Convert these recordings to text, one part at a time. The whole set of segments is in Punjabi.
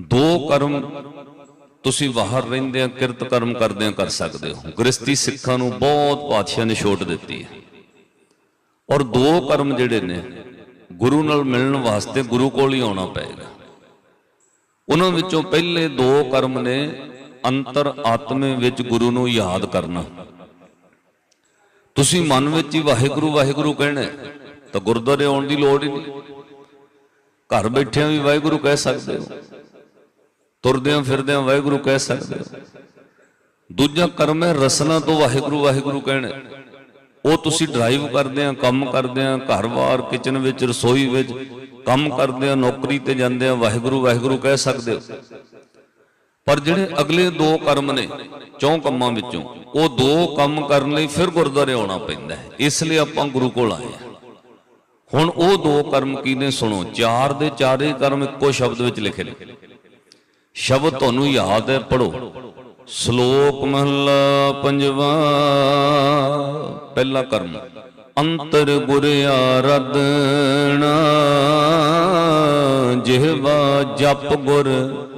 ਦੋ ਕਰਮ ਤੁਸੀਂ ਬਾਹਰ ਰਹਿੰਦੇ ਆ, ਕਿਰਤ ਕਰਮ ਕਰਦੇ ਆ, ਕਰ ਸਕਦੇ ਹੋ। ਗ੍ਰਸਤੀ ਸਿੱਖਾਂ ਨੂੰ ਬਹੁਤ ਪਾਤਸ਼ਾਹ ਨੇ ਛੋਟ ਦਿੱਤੀ ਹੈ। ਔਰ ਦੋ ਕਰਮ ਜਿਹੜੇ ਨੇ, ਗੁਰੂ ਨਾਲ ਮਿਲਣ ਵਾਸਤੇ ਗੁਰੂ ਕੋਲ ਹੀ ਆਉਣਾ ਪਏਗਾ। ਉਹਨਾਂ ਵਿੱਚੋਂ ਪਹਿਲੇ ਦੋ ਕਰਮ ਨੇ, ਅੰਤਰ ਆਤਮੇ ਵਿੱਚ ਗੁਰੂ ਨੂੰ ਯਾਦ ਕਰਨਾ। ਤੁਸੀਂ ਮਨ ਵਿੱਚ ਹੀ ਵਾਹਿਗੁਰੂ ਵਾਹਿਗੁਰੂ ਕਹਿਣਾ ਤਾਂ ਗੁਰਦੁਆਰੇ ਆਉਣ ਦੀ ਲੋੜ ਹੀ ਨਹੀਂ। ਘਰ ਬੈਠਿਆਂ ਵੀ ਵਾਹਿਗੁਰੂ ਕਹਿ ਸਕਦੇ ਹੋ। ਤੁਰਦਿਆਂ ਫਿਰਦਿਆਂ ਵਾਹਿਗੁਰੂ ਕਹਿ ਸਕਦੇ ਹੋ। ਦੂਜਾ ਕਰਮ ਹੈ ਰਸਨਾ ਤੋਂ ਵਾਹਿਗੁਰੂ ਵਾਹਿਗੁਰੂ ਕਹਿਣਾ। ਉਹ ਤੁਸੀਂ ਡਰਾਈਵ ਕਰਦੇ ਆ, ਕੰਮ ਕਰਦੇ ਆ ਘਰ-ਬਾਰ ਕਿਚਨ ਵਿੱਚ, ਰਸੋਈ ਵਿੱਚ, ਕੰਮ ਕਰਦੇ ਆ, ਨੌਕਰੀ ਤੇ ਜਾਂਦੇ ਆ, ਵਾਹਿਗੁਰੂ ਵਾਹਿਗੁਰੂ ਕਹਿ ਸਕਦੇ ਹੋ। ਪਰ ਜਿਹੜੇ ਅਗਲੇ ਦੋ ਕਰਮ ਨੇ, ਚੌਂ ਕੰਮਾਂ ਵਿੱਚੋਂ, ਉਹ ਦੋ ਕੰਮ ਕਰਨ ਲਈ ਫਿਰ ਗੁਰਦੁਆਰੇ ਆਉਣਾ ਪੈਂਦਾ ਹੈ। ਇਸ ਲਈ ਆਪਾਂ ਗੁਰੂ ਕੋਲ ਆਏ ਆ ਹੁਣ ਉਹ ਦੋ ਕਰਮ ਕੀ ਨੇ ਸੁਣੋ? ਚਾਰ ਦੇ ਚਾਰੇ ਕਰਮ ਇੱਕੋ ਸ਼ਬਦ ਵਿੱਚ ਲਿਖੇ ਨੇ। ਸ਼ਬਦ ਤੁਹਾਨੂੰ ਯਾਦ ਹੈ ਪੜੋ ਸ਼ਲੋਕ ਮਹਲਾ ਪੰਜਵਾ। ਪਹਿਲਾ ਕਰਮ, ਅੰਤਰ ਗੁਰ ਆਰਾਧਣਾ ਜਿਹਵਾ ਜਪ ਗੁਰ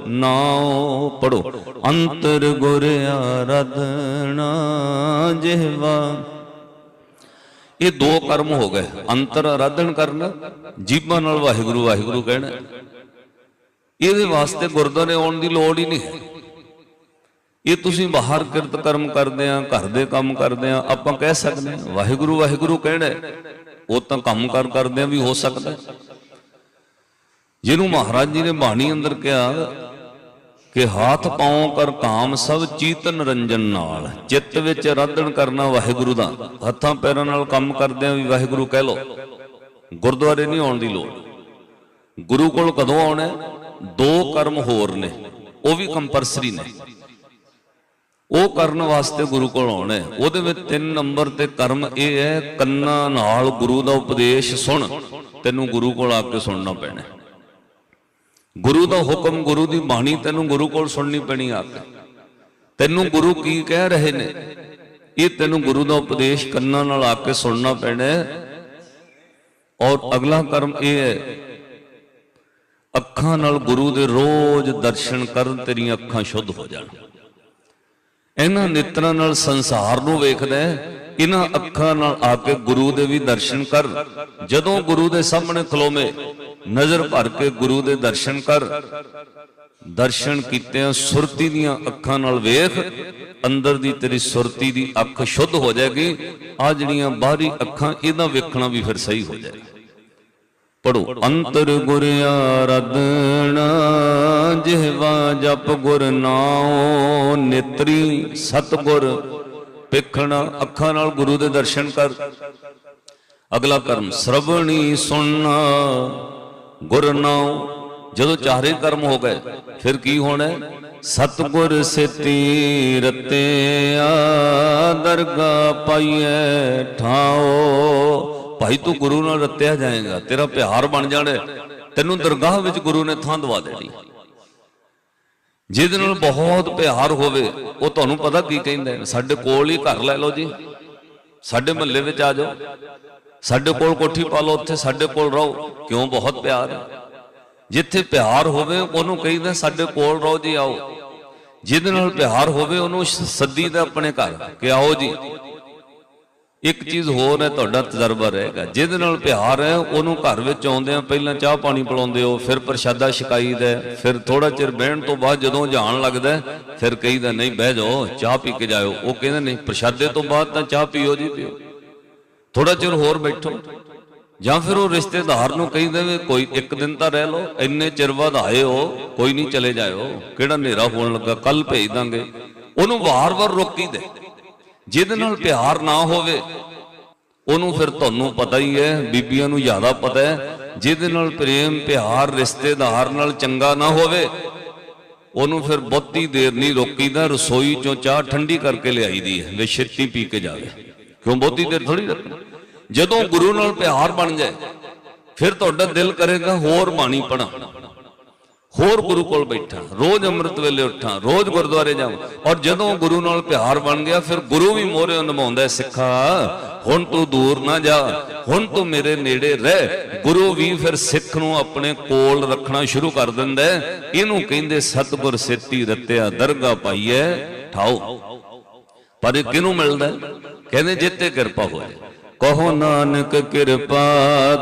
ਨਾਉ ਪੜੋ ਅੰਤਰ ਗੁਰ ਆਰਾਧਣਾ ਜਿਹਵਾ। ਇਹ ਦੋ ਕਰਮ ਹੋ ਗਏ, ਅੰਤਰ ਆਰਾਧਨ ਕਰਨਾ ਜੀਭਾਂ ਨਾਲ ਵਾਹਿਗੁਰੂ ਵਾਹਿਗੁਰੂ ਕਹਿਣਾ। ਇਹਦੇ ਵਾਸਤੇ ਗੁਰਦੁਆਰੇ ਆਉਣ ਦੀ ਲੋੜ ਹੀ ਨਹੀਂ। ਹੈ ਇਹ ਤੁਸੀਂ ਬਾਹਰ ਕਿਰਤ ਕਰਮ ਕਰਦੇ ਆ, ਘਰ ਦੇ ਕੰਮ ਕਰਦੇ ਆ, ਆਪਾਂ ਕਹਿ ਸਕਦੇ ਆ, ਵਾਹਿਗੁਰੂ ਵਾਹਿਗੁਰੂ ਕਹਿਣਾ ਉਹ ਤਾਂ ਕੰਮ ਕਰ ਕਰਦੇ ਆ ਵੀ ਹੋ ਸਕਦਾ ਜਿਹਨੂੰ ਮਹਾਰਾਜ ਜੀ ਨੇ ਬਾਣੀ ਅੰਦਰ ਕਿਹਾ ਕਿ ਹੱਥ ਪਾਉ ਕਰ ਕਾਮ ਸਭ ਚੀਤਨ ਰੰਜਨ ਨਾਲ, ਚਿੱਤ ਵਿੱਚ ਆਰਾਧਨ ਕਰਨਾ ਵਾਹਿਗੁਰੂ ਦਾ। ਹੱਥਾਂ ਪੈਰਾਂ ਨਾਲ ਕੰਮ ਕਰਦੇ ਆ ਵੀ ਵਾਹਿਗੁਰੂ ਕਹਿ ਲੋ ਗੁਰਦੁਆਰੇ ਨਹੀਂ ਆਉਣ ਦੀ ਲੋੜ। ਗੁਰੂ ਕੋਲ ਕਦੋਂ ਆਉਣਾ ਦੋ ਕਰਮ ਹੋਰ ਨੇ, ਉਹ ਵੀ ਕੰਪਲਸਰੀ ਨੇ। ਉਹ ਕਰਨ ਵਾਸਤੇ ਗੁਰੂ ਕੋਲ ਆਉਣਾ ਉਹਦੇ ਵਿੱਚ ਤਿੰਨ ਨੰਬਰ ਤੇ ਕਰਮ ਇਹ ਹੈ, ਕੰਨਾਂ ਨਾਲ ਗੁਰੂ ਦਾ ਉਪਦੇਸ਼ ਸੁਣ, ਤੈਨੂੰ ਗੁਰੂ ਕੋਲ ਆ ਕੇ ਸੁਣਨਾ ਪੈਣਾ ਗੁਰੂ ਦਾ ਹੁਕਮ ਗੁਰੂ ਦੀ ਬਾਣੀ ਤੈਨੂੰ ਗੁਰੂ ਕੋਲ ਸੁਣਨੀ ਪੈਣੀ ਆ ਕੇ। ਤੈਨੂੰ ਗੁਰੂ ਕੀ ਕਹਿ ਰਹੇ ਨੇ? ਇਹ ਤੈਨੂੰ ਗੁਰੂ ਦਾ ਉਪਦੇਸ਼ ਕੰਨਾਂ ਨਾਲ ਆ ਕੇ ਸੁਣਨਾ ਪੈਣਾ ਔਰ ਅਗਲਾ ਕਰਮ ਇਹ ਹੈ ਅੱਖਾਂ ਨਾਲ ਗੁਰੂ ਦੇ ਰੋਜ਼ ਦਰਸ਼ਨ ਕਰਨ ਤੇਰੀਆਂ ਅੱਖਾਂ ਸ਼ੁੱਧ ਹੋ ਜਾਣ। ਇਹਨਾਂ ਨੇਤਰਾਂ ਨਾਲ ਸੰਸਾਰ ਨੂੰ ਵੇਖਦਾ ਇਹਨਾਂ ਅੱਖਾਂ ਨਾਲ ਆ ਕੇ ਗੁਰੂ ਦੇ ਵੀ ਦਰਸ਼ਨ ਕਰ। ਜਦੋਂ ਗੁਰੂ ਦੇ ਸਾਹਮਣੇ ਖਲੋਵੇਂ, ਨਜ਼ਰ ਭਰ ਕੇ ਗੁਰੂ ਦੇ ਦਰਸ਼ਨ ਕਰ। ਦਰਸ਼ਨ ਕੀਤਿਆਂ ਸੁਰਤੀ ਦੀਆਂ ਅੱਖਾਂ ਨਾਲ ਵੇਖ, ਅੰਦਰ ਦੀ ਤੇਰੀ ਸੁਰਤੀ ਦੀ ਅੱਖ ਸ਼ੁੱਧ ਹੋ ਜਾਏਗੀ। ਆ ਜਿਹੜੀਆਂ ਬਾਹਰੀ ਅੱਖਾਂ, ਇਹਦਾ ਵੇਖਣਾ ਵੀ ਫਿਰ ਸਹੀ ਹੋ ਜਾਏਗਾ। ਪੜੋ ਅੰਤਰ ਗੁਰ ਆਰਾਧਣਾ ਜਿਹਵਾ ਜਪ ਗੁਰ ਨਾਉ ਨੇਤਰੀ ਸਤਗੁਰ ਵੇਖਣਾ ਅੱਖਾਂ ਨਾਲ ਗੁਰੂ ਦੇ ਦਰਸ਼ਨ ਕਰ। ਅਗਲਾ ਕਰਮ ਸ਼ਰਵਣੀ ਸੁਣਨਾ ਗੁਰ ਨਾਉ। ਜਦੋਂ ਚਾਰੇ ਕਰਮ ਹੋ ਗਏ ਫਿਰ ਕੀ ਹੋਣਾ? ਸਤਗੁਰ ਸੇਤੀ ਰਤਿਆ ਦਰਗਾ ਪਾਈਐ ਠਾਓ ਭਾਈ ਤੂੰ ਗੁਰੂ ਨਾਲ ਰਤਿਆ ਜਾਏਗਾ, ਤੇਰਾ ਪਿਆਰ ਬਣ ਜਾਣਾ ਤੈਨੂੰ ਦਰਗਾਹ ਵਿੱਚ ਗੁਰੂ ਨੇ ਥਾਂ ਦਵਾ ਦੇਣੀ। ਜਿਹਦੇ ਨਾਲ ਬਹੁਤ ਪਿਆਰ ਹੋਵੇ, ਉਹ ਤੁਹਾਨੂੰ ਪਤਾ ਕੀ ਕਹਿੰਦਾ ਸਾਡੇ ਕੋਲ ਹੀ ਘਰ ਲੈ ਲਓ ਜੀ। ਸਾਡੇ ਮਹੱਲੇ ਵਿੱਚ ਆ ਜਾਓ। ਸਾਡੇ ਕੋਲ ਕੋਠੀ ਪਾ ਲਓ, ਉੱਥੇ ਸਾਡੇ ਕੋਲ ਰਹੋ। ਕਿਉਂ? ਬਹੁਤ ਪਿਆਰ ਹੈ। ਜਿੱਥੇ ਪਿਆਰ ਹੋਵੇ, ਉਹਨੂੰ ਕਹਿੰਦਾ, ਸਾਡੇ ਕੋਲ ਰਹੋ ਜੀ, ਆਓ। ਜਿਹਦੇ ਨਾਲ ਪਿਆਰ ਹੋਵੇ, ਉਹਨੂੰ ਸੱਦੀ ਦਾ ਆਪਣੇ ਘਰ, ਕਿ ਆਓ ਜੀ। ਇੱਕ ਚੀਜ਼ ਹੋਰ ਹੈ ਤੁਹਾਡਾ ਤਜਰਬਾ ਰਹੇਗਾ। ਜਿਹਦੇ ਨਾਲ ਪਿਆਰ ਹੈ ਉਹਨੂੰ ਘਰ ਵਿੱਚ ਆਉਂਦੇ ਆ ਪਹਿਲਾਂ ਚਾਹ ਪਾਣੀ ਪਿਲਾਉਂਦੇ ਹੋ ਫਿਰ ਪ੍ਰਸ਼ਾਦਾ ਛਕਾਈਦਾ ਹੈ, ਫਿਰ ਥੋੜਾ ਚਿਰ ਬਹਿਣ ਤੋਂ ਬਾਅਦ ਜਦੋਂ ਜਾਣ ਲੱਗਦਾ ਫਿਰ ਕਹੀਦਾ ਨਹੀਂ ਬਹਿ ਜਾਓ ਚਾਹ ਪੀ ਕੇ ਜਾਇਓ। ਉਹ ਕਹਿੰਦੇ ਨਹੀਂ ਪ੍ਰਸ਼ਾਦੇ ਤੋਂ ਬਾਅਦ ਤਾਂ ਚਾਹ ਪੀਓ ਜੀ ਪੀਓ। ਥੋੜਾ ਚਿਰ ਹੋਰ ਬੈਠੋ। ਜਾਂ ਫਿਰ ਉਹ ਰਿਸ਼ਤੇਦਾਰ ਨੂੰ ਕਹਿੰਦੇ ਵੀ ਕੋਈ ਇੱਕ ਦਿਨ ਤਾਂ ਰਹਿ ਲਓ ਇੰਨੇ ਚਿਰ ਬਾਅਦ ਆਏ ਹੋ ਕੋਈ ਨਹੀਂ ਚਲੇ ਜਾਇਓ। ਕਿਹੜਾ ਹਨੇਰਾ ਹੋਣ ਲੱਗਾ ਕੱਲ ਭੇਜ ਦਾਂਗੇ। ਉਹਨੂੰ ਵਾਰ-ਵਾਰ ਰੋਕੀ ਦੇ। ਜਿਹਦੇ ਨਾਲ ਪਿਆਰ ਨਾ ਹੋਵੇ ਉਹਨੂੰ ਫਿਰ ਤੁਹਾਨੂੰ ਪਤਾ ਹੀ ਹੈ ਬੀਬੀਆਂ ਨੂੰ ਜ਼ਿਆਦਾ ਪਤਾ ਹੈ ਜਿਹਦੇ ਨਾਲ ਪ੍ਰੇਮ ਪਿਆਰ ਰਿਸ਼ਤੇਦਾਰ ਨਾਲ ਚੰਗਾ ਨਾ ਹੋਵੇ ਉਹਨੂੰ ਫਿਰ ਬਹੁਤੀ ਦੇਰ ਨਹੀਂ ਰੋਕੀਦਾ ਰਸੋਈ ਚੋਂ ਚਾਹ ਠੰਡੀ ਕਰਕੇ ਲਿਆਈਦੀ ਹੈ ਵੇ ਛੇਤੀ ਪੀ ਕੇ ਜਾਵੇ। ਕਿਉਂ ਬਹੁਤੀ ਦੇਰ ਥੋੜੀ ਰੱਖਣਾ? ਜਦੋਂ ਗੁਰੂ ਨਾਲ ਪਿਆਰ ਬਣ ਜਾਏ ਫਿਰ ਤੁਹਾਡਾ ਦਿਲ ਕਰੇਗਾ ਹੋਰ ਬਾਣੀ ਪੜਾਂ ਹੋਰ ਗੁਰੂ ਕੋਲ ਬੈਠਾ ਰੋਜ਼ ਅੰਮ੍ਰਿਤ ਵੇਲੇ ਉੱਠਾਂ ਰੋਜ਼ ਗੁਰਦੁਆਰੇ ਜਾਵਾਂ। ਔਰ ਜਦੋਂ ਗੁਰੂ ਨਾਲ ਪਿਆਰ ਬਣ ਗਿਆ ਫਿਰ ਗੁਰੂ ਵੀ ਮੋਹਰੇ ਨਿਭਾਉਂਦਾ ਹੈ, ਸਿੱਖਾ ਹੁਣ ਤੂੰ ਦੂਰ ਨਾ ਜਾ ਹੁਣ ਤੂੰ ਮੇਰੇ ਨੇੜੇ ਰਹਿ। ਗੁਰੂ ਵੀ ਫਿਰ ਸਿੱਖ ਨੂੰ ਆਪਣੇ ਕੋਲ ਰੱਖਣਾ ਸ਼ੁਰੂ ਕਰ ਦਿੰਦਾ ਇਹਨੂੰ ਕਹਿੰਦੇ ਸਤਿਗੁਰ ਸੇਤੀ ਰਤਿਆ ਦਰਗਾ ਪਾਈਐ ਠਾਓ। ਪਰ ਇਹ ਕਿਹਨੂੰ ਮਿਲਦਾ ਕਹਿੰਦੇ ਜਿੱਤੇ ਕਿਰਪਾ ਹੋਏ। ਕਹੋ ਨਾਨਕ ਕਿਰਪਾ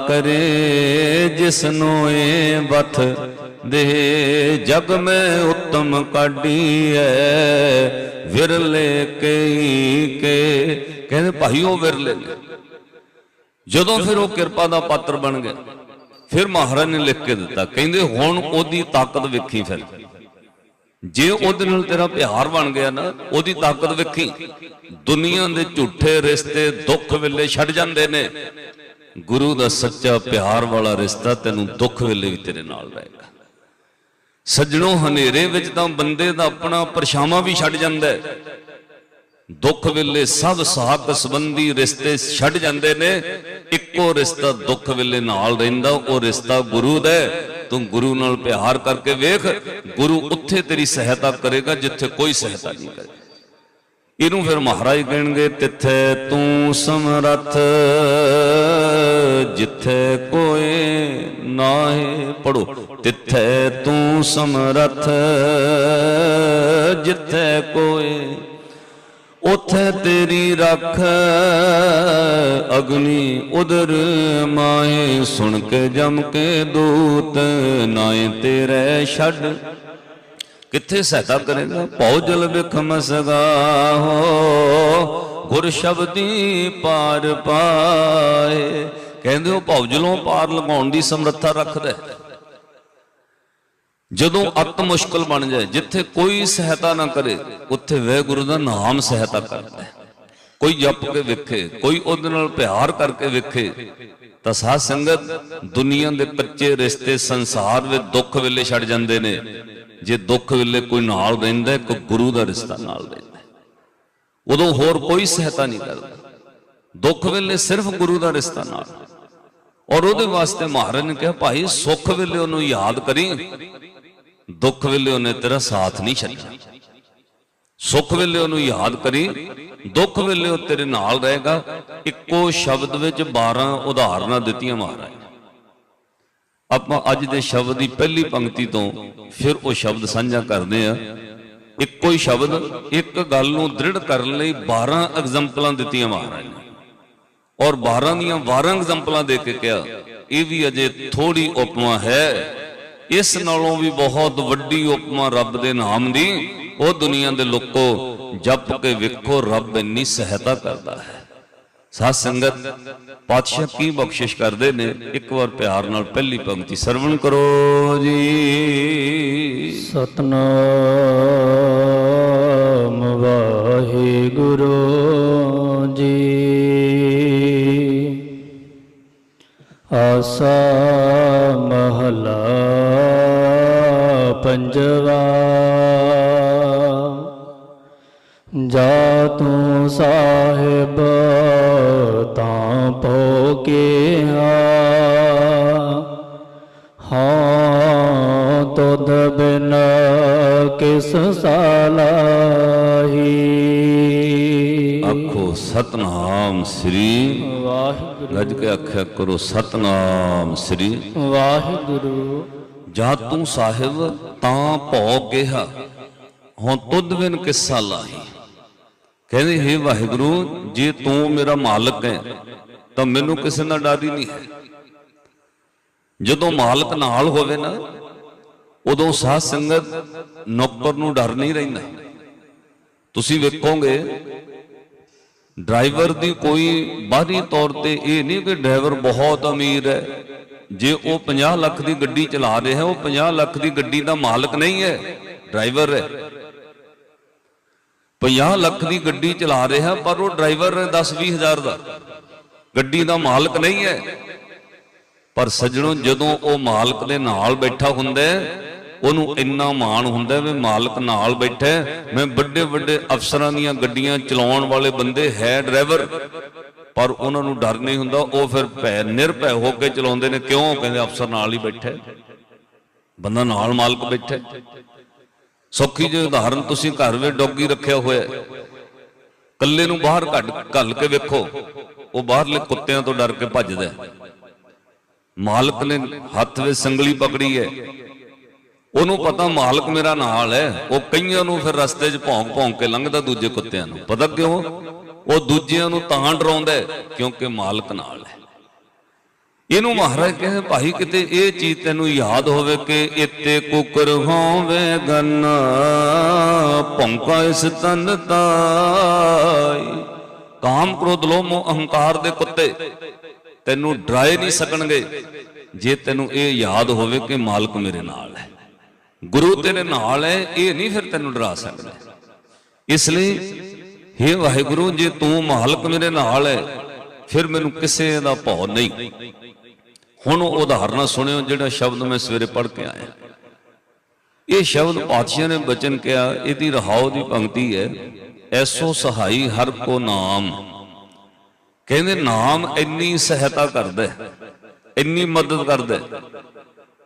ਕਰੇ ਜਿਸਨੂੰ ਏ ਬਥ ਦੇ ਜਗ ਮੈਂ ਉਤਮ ਕਾਢੀਐ, ਵਿਰਲੇ ਕਈ ਕੇ। ਕਹਿੰਦੇ ਭਾਈ ਉਹ ਵਿਰਲੇ ਨੇ ਜਦੋਂ ਫਿਰ ਉਹ ਕਿਰਪਾ ਦਾ ਪਾਤਰ ਬਣ ਗਿਆ ਫਿਰ ਮਹਾਰਾਜ ਨੇ ਲਿਖ ਕੇ ਦਿੱਤਾ, ਕਹਿੰਦੇ ਹੁਣ ਉਹਦੀ ਤਾਕਤ ਵੇਖੀ ਫਿਰ। ਜੇ ਉਹਦੇ ਨਾਲ ਤੇਰਾ ਪਿਆਰ ਬਣ ਗਿਆ ਨਾ, ਉਹਦੀ ਤਾਕਤ ਵੇਖੀ। ਦੁਨੀਆ ਦੇ ਝੂਠੇ ਰਿਸ਼ਤੇ ਦੁੱਖ ਵੇਲੇ ਛੱਡ ਜਾਂਦੇ ਨੇ। ਗੁਰੂ ਦਾ ਸੱਚਾ ਪਿਆਰ ਵਾਲਾ ਰਿਸ਼ਤਾ ਤੈਨੂੰ ਦੁੱਖ ਵੇਲੇ ਵੀ ਤੇਰੇ ਨਾਲ ਰਹੇਗਾ। ਸੱਜਣੋ ਹਨੇਰੇ ਵਿੱਚ ਤਾਂ ਬੰਦੇ ਦਾ ਆਪਣਾ ਪਰਛਾਵਾਂ ਵੀ ਛੱਡ ਜਾਂਦਾ ਹੈ। ਦੁੱਖ ਵੇਲੇ ਸਭ ਸਾਖ ਸੰਬੰਧੀ ਰਿਸ਼ਤੇ ਛੱਡ ਜਾਂਦੇ ਨੇ। ਇੱਕੋ ਰਿਸ਼ਤਾ ਦੁੱਖ ਵੇਲੇ ਨਾਲ ਰਹਿੰਦਾ, ਉਹ ਰਿਸ਼ਤਾ ਗੁਰੂ ਦਾ ਤੂੰ ਗੁਰੂ ਨਾਲ ਪਿਆਰ ਕਰਕੇ ਵੇਖ, ਗੁਰੂ ਉੱਥੇ ਤੇਰੀ ਸਹਾਇਤਾ ਕਰੇਗਾ ਜਿੱਥੇ ਕੋਈ ਸਹਾਇਤਾ ਨਹੀਂ ਕਰੇ ਇਹਨੂੰ ਫਿਰ ਮਹਾਰਾਜ ਕਹਿਣਗੇ, ਤਿੱਥੇ ਤੂੰ ਸਮਰੱਥ, ਜਿੱਥੇ ਕੋਈ ਨਾਹੀ ਪੜੋ। ਤਿੱਥੇ ਤੂੰ ਸਮਰੱਥ, ਜਿੱਥੇ ਕੋਏ ਉਥੇ ਤੇਰੀ ਰੱਖ, ਅਗਨੀ ਉਦਰ ਮਾਏ, ਸੁਣ ਕੇ ਜਮ ਕੇ ਦੂਤ ਨਾਏ ਤੇਰੇ ਛੱਡ। ਕਿੱਥੇ ਸਹਾਇਤਾ ਕਰੇਗਾ? ਭਉ ਜਲ ਬਿਖਮ ਸਗਾ ਹੋ, ਗੁਰ ਸ਼ਬਦੀ ਪਾਰ ਪਾਏ। ਕਹਿੰਦੇ ਉਹ ਭਉ ਜਲੋਂ ਪਾਰ ਲਗਾਉਣ ਦੀ ਸਮਰੱਥਾ ਰੱਖਦਾ ਹੈ। ਜਦੋਂ ਅਤ ਮੁਸ਼ਕਲ ਬਣ ਜਾਏ, ਜਿੱਥੇ ਕੋਈ ਸਹਾਇਤਾ ਨਾ ਕਰੇ, ਉੱਥੇ ਵਾਹਿਗੁਰੂ ਦਾ ਨਾਮ ਸਹਾਇਤਾ ਕਰਦਾ ਹੈ। ਕੋਈ ਜਪ ਕੇ ਵੇਖੇ, ਕੋਈ ਉਹਦੇ ਨਾਲ ਪਿਆਰ ਕਰਕੇ ਵੇਖੇ, ਤਾਂ ਸਾਧ ਸੰਗਤ ਦੁਨੀਆ ਦੇ ਕੱਚੇ ਰਿਸ਼ਤੇ, ਸੰਸਾਰ ਵਿੱਚ ਦੁੱਖ ਵੇਲੇ ਛੱਡ ਜਾਂਦੇ ਨੇ। ਜੇ ਦੁੱਖ ਵੇਲੇ ਕੋਈ ਨਾਲ ਰਹਿੰਦਾ ਕੋਈ ਗੁਰੂ ਦਾ ਰਿਸ਼ਤਾ ਨਾਲ ਰਹਿੰਦਾ ਉਦੋਂ ਹੋਰ ਕੋਈ ਸਹਾਇਤਾ ਨਹੀਂ ਕਰਦਾ। ਦੁੱਖ ਵੇਲੇ ਸਿਰਫ ਗੁਰੂ ਦਾ ਰਿਸ਼ਤਾ ਨਾਲ। ਔਰ ਉਹਦੇ ਵਾਸਤੇ ਮਹਾਰਾਜ ਨੇ ਕਿਹਾ, ਭਾਈ, ਸੁੱਖ ਵੇਲੇ ਉਹਨੂੰ ਯਾਦ ਕਰੀ। ਦੁੱਖ ਵੇਲੇ ਉਹਨੇ ਤੇਰਾ ਸਾਥ ਨਹੀਂ ਛੱਡਿਆ ਸੁੱਖ ਵੇਲੇ ਉਹਨੂੰ ਯਾਦ ਕਰੀ, ਦੁੱਖ ਵੇਲੇ ਉਹ ਤੇਰੇ ਨਾਲ ਰਹੇਗਾ। ਇੱਕੋ ਸ਼ਬਦ ਵਿੱਚ 12 ਉਦਾਹਰਨਾਂ ਦਿੱਤੀਆਂ ਮਹਾਰਾਜ। ਆਪਾਂ ਅੱਜ ਦੇ ਸ਼ਬਦ ਦੀ ਪਹਿਲੀ ਪੰਕਤੀ ਤੋਂ ਫਿਰ ਉਹ ਸ਼ਬਦ ਸਾਂਝਾ ਕਰਦੇ ਆ ਇੱਕੋ ਹੀ ਸ਼ਬਦ, ਇੱਕ ਗੱਲ ਨੂੰ ਦ੍ਰਿੜ ਕਰਨ ਲਈ 12 ਐਗਜ਼ਾਮਪਲਾਂ ਦਿੱਤੀਆਂ ਮਹਾਰਾਜ ਨੇ। ਔਰ 12 ਦੀਆਂ 12 ਐਗਜ਼ਾਮਪਲਾਂ ਦੇ ਕੇ ਕਿਹਾ, ਇਹ ਵੀ ਅਜੇ ਥੋੜੀ ਉਪਮਾ ਹੈ। ਇਸ ਨਾਲੋਂ ਵੀ ਬਹੁਤ ਵੱਡੀ ਉਪਮਾ ਰੱਬ ਦੇ ਨਾਮ ਦੀ, ਉਹ ਦੁਨੀਆ ਦੇ ਲੋਕੋ ਜਪ ਕੇ ਵੇਖੋ, ਰੱਬ ਇੰਨੀ ਸਹਾਇਤਾ ਕਰਦਾ ਹੈ। ਸਾਧ ਸੰਗਤ, ਪਾਤਸ਼ਾਹ ਕੀ ਬਖਸ਼ਿਸ਼ ਕਰਦੇ ਨੇ? ਇੱਕ ਵਾਰ ਪਿਆਰ ਨਾਲ ਪਹਿਲੀ ਪੰਕਤੀ ਸਰਵਣ ਕਰੋ ਜੀ। ਸਤਨਾਮ ਵਾਹਿਗੁਰੂ ਜੀ। ਆਸਾ ਮਹਲਾ ਪੰਜਵਾ। ਜਾ ਤੂੰ ਸਾਹਿਬ ਤਾਂ ਭੋਗੇ ਹਾਂ ਤੁਧ ਬਿਨ ਕਿਸ ਸਾਲਾਹੀ। ਆਖੋ ਸਤਨਾਮ ਸ੍ਰੀ। ਵਾਹਿਗੁਰੂ। ਗੱਜ ਕੇ ਆਖਿਆ ਕਰੋ ਸਤਨਾਮ ਸ੍ਰੀ। ਵਾਹਿਗੁਰੂ। ਜਾ ਤੂੰ ਸਾਹਿਬ ਤਾਂ ਭੌ ਗਿਆ ਹੁਣ ਤੁਧ ਬਿਨ ਕਿੱਸਾ ਲਾਹੀ? ਕਹਿੰਦੇ हे ਵਾਹਿਗੁਰੂ, ਜੇ ਤੂੰ ਮੇਰਾ ਮਾਲਕ ਹੈ, ਤਾਂ ਮੈਨੂੰ ਕਿਸੇ ਦਾ ਡਰ ਹੀ ਨਹੀਂ ਹੈ। ਜਦੋਂ ਮਾਲਕ ਨਾਲ ਹੋਵੇ ਨਾ, ਉਦੋਂ ਸਾਧ ਸੰਗਤ ਨੌਕਰ ਨੂੰ ਡਰ ਨਹੀਂ ਰਹਿੰਦਾ। ਤੁਸੀਂ ਵੇਖੋਗੇ, ਡਰਾਈਵਰ ਦੀ ਕੋਈ ਬਾਹਰੀ ਤੌਰ ਤੇ ਇਹ ਨਹੀਂ ਕਿ ਡਰਾਈਵਰ ਬਹੁਤ ਅਮੀਰ ਹੈ ਜੇ ਉਹ 50 ਲੱਖ ਦੀ ਗੱਡੀ ਚਲਾ ਰਿਹਾ, ਉਹ 50 ਲੱਖ ਦੀ ਗੱਡੀ ਦਾ ਮਾਲਕ ਨਹੀਂ ਹੈ, ਡਰਾਈਵਰ ਹੈ। 50 ਲੱਖ ਦੀ ਗੱਡੀ ਚਲਾ ਰਿਹਾ, ਪਰ ਉਹ ਡਰਾਈਵਰ ਹੈ 10 20 ਹਜ਼ਾਰ ਦਾ। ਗੱਡੀ ਦਾ ਮਾਲਕ ਨਹੀਂ ਹੈ। ਪਰ ਸੱਜਣੋ, ਜਦੋਂ ਉਹ ਮਾਲਕ ਦੇ ਨਾਲ ਬੈਠਾ ਹੁੰਦਾ ਉਹਨੂੰ ਇੰਨਾ ਮਾਣ ਹੁੰਦਾ ਵੀ ਮਾਲਕ ਨਾਲ ਬੈਠਾ ਮੈਂ ਵੱਡੇ ਵੱਡੇ ਅਫਸਰਾਂ ਦੀਆਂ ਗੱਡੀਆਂ ਚਲਾਉਣ ਵਾਲੇ ਬੰਦੇ ਹੈ ਡਰਾਈਵਰ। ਪਰ ਉਹਨਾਂ ਨੂੰ ਡਰ ਨਹੀਂ ਹੁੰਦਾ, ਉਹ ਫਿਰ ਭੈ, ਨਿਰਭੈ ਹੋ ਕੇ ਚਲਾਉਂਦੇ ਨੇ, ਕਿਉਂ? ਕਹਿੰਦੇ ਅਫਸਰ ਨਾਲ ਹੀ ਬੈਠਾ। ਬੰਦਾ ਨਾਲ ਮਾਲਕ ਬੈਠਾ। ਸੌਖੀ ਜਿਹੀ ਉਦਾਹਰਨ, ਤੁਸੀਂ ਘਰ ਵਿੱਚ ਡੌਗੀ ਰੱਖਿਆ ਹੋਇਆ ਹੈ। ਕੱਲੇ ਨੂੰ ਬਾਹਰ ਕੱਢ, ਘੱਲ ਕੇ ਵੇਖੋ। ਉਹ ਬਾਹਰਲੇ ਕੁੱਤਿਆਂ ਤੋਂ ਡਰ ਕੇ ਭੱਜਦਾ ਮਾਲਕ ਨੇ ਹੱਥ ਵਿੱਚ ਸੰਗਲੀ ਪਕੜੀ ਹੈ। ਉਹਨੂੰ ਪਤਾ ਮਾਲਕ ਮੇਰਾ ਨਾਲ ਹੈ। ਉਹ ਕਈਆਂ ਨੂੰ ਫਿਰ ਰਸਤੇ 'ਚ ਭੌਂਕ ਭੌਂਕ ਕੇ ਲੰਘਦਾ ਦੂਜੇ ਕੁੱਤਿਆਂ ਨੂੰ। ਪਤਾ ਕਿਉਂ? ਉਹ ਦੂਜਿਆਂ ਨੂੰ ਤਾਂ ਡਰਾਉਂਦਾ ਕਿਉਂਕਿ ਮਾਲਕ ਨਾਲ ਹੈ। ਇਹਨੂੰ ਮਹਾਰਾਜ ਕਹਿੰਦੇ, ਭਾਈ, ਕਿਤੇ ਇਹ ਚੀਜ਼ ਤੈਨੂੰ ਯਾਦ ਹੋਵੇ ਕਿ ਇੱਤੇ ਕੁਕਰ ਹੋਵੇ ਗਨ, ਭੌਂਕਾ ਇਸ ਤਨ ਤਾਈ। ਕਾਮ ਕ੍ਰੋਧ, ਲੋਭ, ਮੋਹ, ਅਹੰਕਾਰ ਦੇ ਕੁੱਤੇ ਤੈਨੂੰ ਡਰਾਏ ਨਹੀਂ ਸਕਣਗੇ। ਜੇ ਤੈਨੂੰ ਇਹ ਯਾਦ ਹੋਵੇ ਕਿ ਮਾਲਕ ਮੇਰੇ ਨਾਲ ਹੈ, ਗੁਰੂ ਤੇਰੇ ਨਾਲ ਹੈ, ਇਹ ਨਹੀਂ ਫਿਰ ਤੈਨੂੰ ਡਰਾ ਸਕਦਾ। ਇਸ ਲਈ हे ਵਾਹਿਗੁਰੂ, ਜੇ ਤੂੰ ਮਾਲਕ ਮੇਰੇ ਨਾਲ ਹੈ, ਫਿਰ ਮੈਨੂੰ ਕਿਸੇ ਦਾ ਭੌ ਨਹੀਂ। ਹੁਣ ਉਹ ਉਦਾਹਰਣ ਸੁਣਿਓ ਜਿਹੜਾ ਸ਼ਬਦ ਮੈਂ ਸਵੇਰੇ ਪੜ੍ਹ ਕੇ ਆਇਆ। ਇਹ ਸ਼ਬਦ ਪਾਤਸ਼ਾਹ ਨੇ ਬਚਨ ਕਿਹਾ, ਇਹਦੀ ਰਹਾਉ ਦੀ ਪੰਕਤੀ ਹੈ, ਐਸੋ ਸਹਾਈ ਹਰ ਕੋ ਨਾਮ। ਕਹਿੰਦੇ, ਨਾਮ ਇੰਨੀ ਸਹਾਇਤਾ ਕਰਦਾ ਇੰਨੀ ਮਦਦ ਕਰਦਾ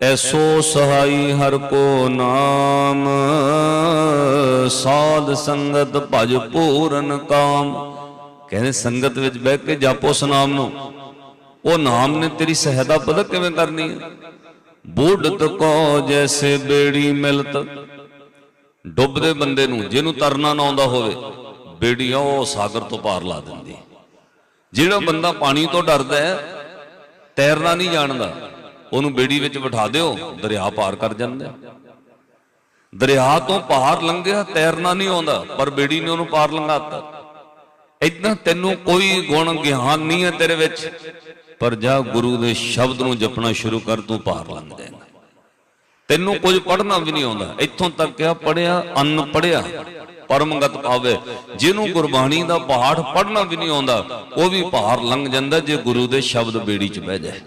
ਐਸੋ ਸਹਾਈ ਹਰ ਕੋ ਨਾਮ, ਸਾਧ ਸੰਗਤ ਭਜ ਪੂਰਨ ਕਾਮ। ਕਹਿੰਦੇ ਸੰਗਤ ਵਿੱਚ ਬਹਿ ਕੇ ਜਾਪੋ ਉਸ ਨਾਮ ਨੂੰ ਉਹ ਨਾਮ ਨੇ ਤੇਰੀ ਸਹਾਇਤਾ ਪਤਾ ਕਿਵੇਂ ਕਰਨੀ ਹੈ? ਬੁੱਢਤ ਕੋ ਜੈਸੇ ਬੇੜੀ ਮਿਲਤ। ਡੁੱਬਦੇ ਬੰਦੇ ਨੂੰ ਜਿਹਨੂੰ ਤਰਨਾ ਨਾ ਆਉਂਦਾ ਹੋਵੇ ਬੇੜੀ ਉਹ ਸਾਗਰ ਤੋਂ ਪਾਰ ਲਾ ਦਿੰਦੀ। ਜਿਹੜਾ ਬੰਦਾ ਪਾਣੀ ਤੋਂ ਡਰਦਾ ਹੈ, ਤੈਰਨਾ ਨਹੀਂ ਜਾਣਦਾ। ਉਹਨੂੰ ਬੇੜੀ ਵਿੱਚ ਬਿਠਾ ਦਿਓ, ਦਰਿਆ ਪਾਰ ਕਰ ਜਾਂਦਾ ਦਰਿਆ ਤੋਂ ਪਾਰ ਲੰਘਿਆ, ਤੈਰਨਾ ਨਹੀਂ ਆਉਂਦਾ, ਪਰ ਬੇੜੀ ਨੇ ਉਹਨੂੰ ਪਾਰ ਲੰਘਾਤਾ। ਇਦਾਂ ਤੈਨੂੰ ਕੋਈ ਗੁਣ, ਗਿਆਨ ਨਹੀਂ ਹੈ ਤੇਰੇ ਵਿੱਚ, ਪਰ ਜਾ ਗੁਰੂ ਦੇ ਸ਼ਬਦ ਨੂੰ ਜਪਣਾ ਸ਼ੁਰੂ ਕਰ, ਤੂੰ ਪਾਰ ਲੰਘ ਜਾਏਗਾ ਤੈਨੂੰ ਕੁਝ ਪੜ੍ਹਨਾ ਵੀ ਨਹੀਂ ਆਉਂਦਾ। ਇੱਥੋਂ ਤੱਕ ਕਿਹਾ ਪੜਿਆ ਅੰਨ ਪੜਿਆ ਪਰਮਗਤ ਪਾਵੇ ਜਿਹਨੂੰ ਗੁਰਬਾਣੀ ਦਾ ਪਾਠ ਪੜ੍ਹਨਾ ਵੀ ਨਹੀਂ ਆਉਂਦਾ, ਉਹ ਵੀ ਪਾਰ ਲੰਘ ਜਾਂਦਾ ਜੇ ਗੁਰੂ ਦੇ ਸ਼ਬਦ ਬੇੜੀ 'ਚ ਬਹਿ ਜਾਏ।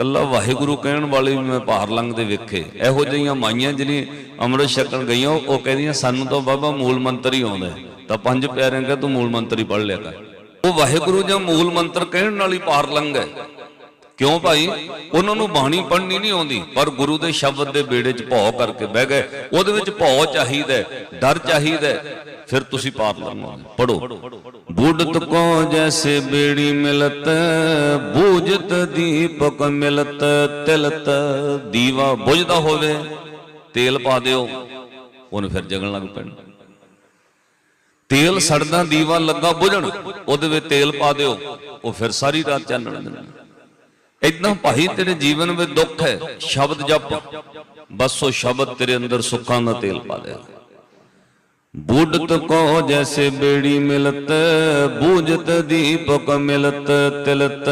ਕੱਲਾ ਵਾਹਿਗੁਰੂ ਕਹਿਣ ਵਾਲੇ ਵੀ ਮੈਂ ਪਾਰ ਲੰਘਦੇ ਵੇਖੇ। ਇਹੋ ਜਿਹੀਆਂ ਮਾਈਆਂ ਜਿਹੜੀਆਂ ਅੰਮ੍ਰਿਤ ਛਕਣ ਗਈਆਂ, ਉਹ ਕਹਿੰਦੀਆਂ, ਸਾਨੂੰ ਤਾਂ ਬਾਬਾ ਮੂਲ ਮੰਤਰ ਹੀ ਆਉਂਦਾ ਤਾਂ ਪੰਜ ਪਿਆਰਿਆਂ ਕਹ ਤੂੰ ਮੂਲ ਮੰਤਰ ਹੀ ਪੜ੍ਹ ਲਿਆ ਕਰ। ਉਹ ਵਾਹਿਗੁਰੂ ਜਾਂ ਮੂਲ ਮੰਤਰ ਕਹਿਣ ਨਾਲ ਹੀ ਪਾਰ ਲੰਘ ਹੈ। ਕਿਉਂ ਭਾਈ? ਉਹਨਾਂ ਨੂੰ ਬਾਣੀ ਪੜ੍ਹਨੀ ਨਹੀਂ ਆਉਂਦੀ, ਪਰ ਗੁਰੂ ਦੇ ਸ਼ਬਦ ਦੇ ਬੇੜੇ 'ਚ ਭੌ ਕਰਕੇ ਬਹਿ ਗਏ। ਉਹਦੇ ਵਿੱਚ ਭੌ ਚਾਹੀਦਾ ਡਰ ਚਾਹੀਦਾ ਫਿਰ ਤੁਸੀਂ ਪਾਰ ਲੰਘੋਗੇ ਪੜੋ ਬੁੱਢਤ ਕੋ ਜੈਸੇ ਬੇੜੀ ਮਿਲਤ, ਬੂਝਤ ਦੀਪਕ ਮਿਲਤ, ਤਿਲਤ, ਦੀਵਾ ਬੁਝਦਾ ਹੋਵੇ, ਤੇਲ ਪਾ ਦਿਓ, ਉਹਨੂੰ ਫਿਰ ਜਗਣ ਲੱਗ ਪੈਣਾ। ਤੇਲ ਸੜਦਾ ਦੀਵਾ ਲੱਗਾ ਬੁਝਣ, ਉਹਦੇ ਵਿੱਚ ਤੇਲ ਪਾ ਦਿਓ, ਉਹ ਫਿਰ ਸਾਰੀ ਰਾਤ ਚਾਨਣ ਦਿੰਦਾ। ਇਦਾਂ ਭਾਈ ਤੇਰੇ ਜੀਵਨ ਵਿੱਚ ਦੁੱਖ ਹੈ, ਸ਼ਬਦ ਜਪ। ਬਸ ਉਹ ਸ਼ਬਦ ਤੇਰੇ ਅੰਦਰ ਸੁੱਖਾਂ ਦਾ ਤੇਲ ਪਾ ਦੇਗਾ ਬੁੱਢਤ ਕੋ ਜੈਸੇ ਬੇੜੀ ਮਿਲਤ ਬੂਝਤ ਦੀਪਕ ਮਿਲਤ, ਤਿਲਤ,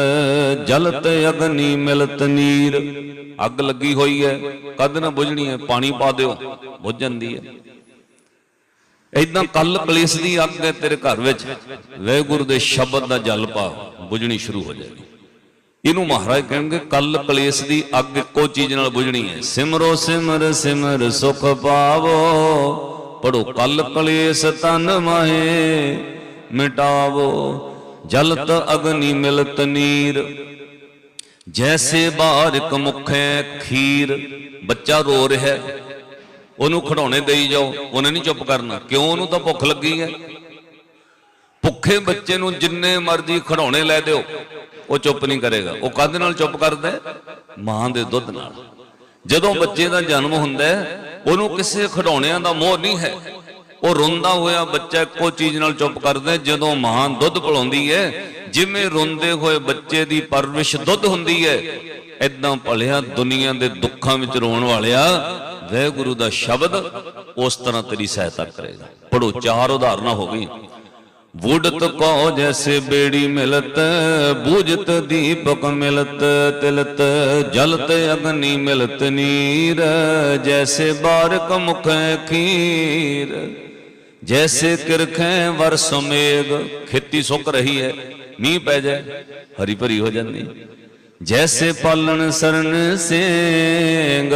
ਜਲਤ ਅਗਨੀ ਮਿਲਤ ਨੀਰ। ਅੱਗ ਲੱਗੀ ਹੋਈ ਹੈ, ਕਦ ਨਾ ਬੁਝਣੀ ਹੈ, ਪਾਣੀ ਪਾ ਦਿਓ ਬੁਝ ਜਾਂਦੀ ਹੈ। ਇਦਾਂ ਕੱਲ ਕਲੇਸ਼ ਦੀ ਅੱਗ ਹੈ ਤੇਰੇ ਘਰ ਵਿੱਚ। ਵੈਗੁਰੂ ਦੇ ਸ਼ਬਦ ਦਾ ਜਲ ਪਾ, ਬੁਝਣੀ ਸ਼ੁਰੂ ਹੋ ਜਾਏਗੀ। ਇਹਨੂੰ ਮਹਾਰਾਜ ਕਹਿਣਗੇ ਕੱਲ ਕਲੇਸ਼ ਦੀ ਅੱਗ ਇੱਕੋ ਚੀਜ਼ ਨਾਲ ਬੁਝਣੀ ਹੈ। ਸਿਮਰੋ ਸਿਮਰ ਸਿਮਰ ਸੁਖ ਪਾਵੋ। ਪੜੋ, ਕੱਲ ਕਲੇਸ਼ ਤਨ ਮਾਹੇ ਮਿਟਾਵੋ। ਜਲਤ ਅਗਨੀ ਮਿਲਤ ਨੀਰ। ਜੈਸੇ ਬਾਰਿਕ ਮੁਖੇ ਖੀਰ ਬੱਚਾ ਰੋ ਰਿਹਾ ਹੈ। ਉਹਨੂੰ ਖਿਡੌਣੇ ਦੇਈ ਜਾਓ, ਉਹਨੇ ਨਹੀਂ ਚੁੱਪ ਕਰਨਾ। ਕਿਉਂ? ਉਹਨੂੰ ਤਾਂ ਭੁੱਖ ਲੱਗੀ ਹੈ। ਭੁੱਖੇ ਬੱਚੇ ਨੂੰ ਜਿੰਨੇ ਮਰਜ਼ੀ ਖਿਡੌਣੇ ਲੈ ਦਿਓ। ਉਹ ਚੁੱਪ ਨਹੀਂ ਕਰੇਗਾ। ਉਹ ਕਦ ਨਾਲ ਚੁੱਪ ਕਰਦਾ ਹੈ? ਮਾਂ ਦੇ ਦੁੱਧ ਨਾਲ। ਜਦੋਂ ਬੱਚੇ ਦਾ ਜਨਮ ਹੁੰਦਾ ਉਹਨੂੰ ਕਿਸੇ ਖਿਡੌਣਿਆਂ ਦਾ ਮੋਹ ਨਹੀਂ ਹੈ। ਉਹ ਰੋਂਦਾ ਹੋਇਆ ਬੱਚਾ ਇੱਕੋ ਚੀਜ਼ ਨਾਲ ਚੁੱਪ ਕਰਦਾ ਜਦੋਂ ਮਾਂ ਦੁੱਧ ਪਿਲਾਉਂਦੀ ਹੈ, ਜਿਵੇਂ ਰੋਂਦੇ ਹੋਏ ਬੱਚੇ ਦੀ ਪਰਵਿਸ਼ ਦੁੱਧ ਹੁੰਦੀ ਹੈ ਇਦਾਂ ਭਲਿਆ ਦੁਨੀਆ ਦੇ ਦੁੱਖਾਂ ਵਿੱਚ ਰੋਣ ਵਾਲਿਆ ਵਾਹਿਗੁਰੂ ਦਾ ਸ਼ਬਦ ਉਸ ਤਰ੍ਹਾਂ ਤੇਰੀ ਸਹਾਇਤਾ ਕਰੇਗਾ। ਪੜੋ ਚਾਰ ਉਦਾਹਰਨਾਂ ਹੋ ਗਈਆਂ। ਵੁੱਡਤ ਕੋ ਜੈਸੇ ਬੇੜੀ ਮਿਲਤ, ਬੂਝਤ ਦੀਪਕ ਮਿਲਤ, ਤਿਲਤ, ਜਲਤ ਅਗਨੀ ਮਿਲਤ ਨੀਰ, ਜੈਸੇ ਬਾਰਕ ਮੁਖ ਖੀਰ ਜੈਸੇ ਕਿਰਖੈ ਵਰਸ ਮੇਗ, ਖੇਤੀ ਸੁੱਕ ਰਹੀ ਹੈ, ਮੀਂਹ ਪੈ ਜਾਏ, ਹਰੀ ਭਰੀ ਹੋ ਜਾਂਦੀ। ਜੈਸੇ ਪਾਲਣ ਸਰਨ ਸਿੰਘ,